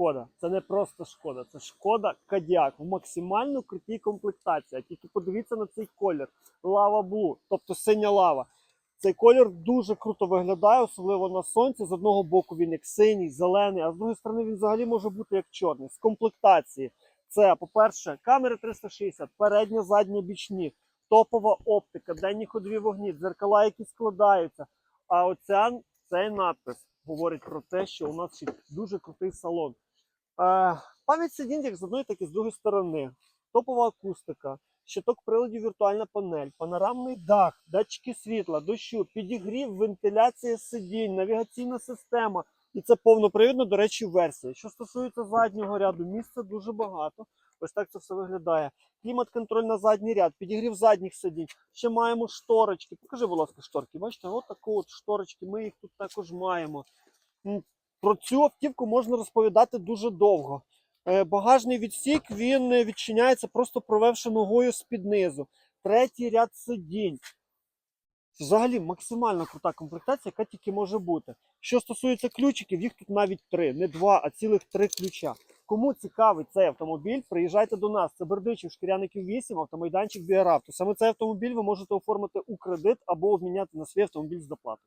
шкода. Це не просто шкода, це шкода Кадіак в максимально крутій комплектації. Тільки подивіться на цей колір. Лава Блу, тобто синя лава. Цей колір дуже круто виглядає, особливо на сонці. З одного боку він як синій, зелений, а з другої сторони він взагалі може бути як чорний. З комплектації. Це, по-перше, камери 360, передня, задня, бічні, топова оптика, денні ходові вогні, дзеркала, які складаються. А оця цей надпис говорить про те, що у нас ще дуже крутий салон. Е, пам'ять сидінь як з одної, так і з другої сторони. Топова акустика, щиток приладів, віртуальна панель, панорамний дах, датчики світла, дощу, підігрів, вентиляція сидінь, навігаційна система. І це повнопривідно, до речі, версія. Що стосується заднього ряду, місця дуже багато. Ось так це все виглядає. Клімат-контроль на задній ряд, підігрів задніх сидінь. Ще маємо шторочки. Покажи, будь ласка, шторки. Бачите, от таку от шторочки. Ми їх тут також маємо. Про цю автівку можна розповідати дуже довго. Е, Багажний відсік він е, відчиняється, просто провевши ногою з-під низу. Третій ряд сидінь. Взагалі максимально крута комплектація, яка тільки може бути. Що стосується ключиків, їх тут навіть три, не два, а цілих три ключа. Кому цікавий цей автомобіль, приїжджайте до нас. Це Бердичів, Шкіряників 8, автомайданчик Біаравто. Саме цей автомобіль ви можете оформити у кредит або обміняти на свій автомобіль з доплатою.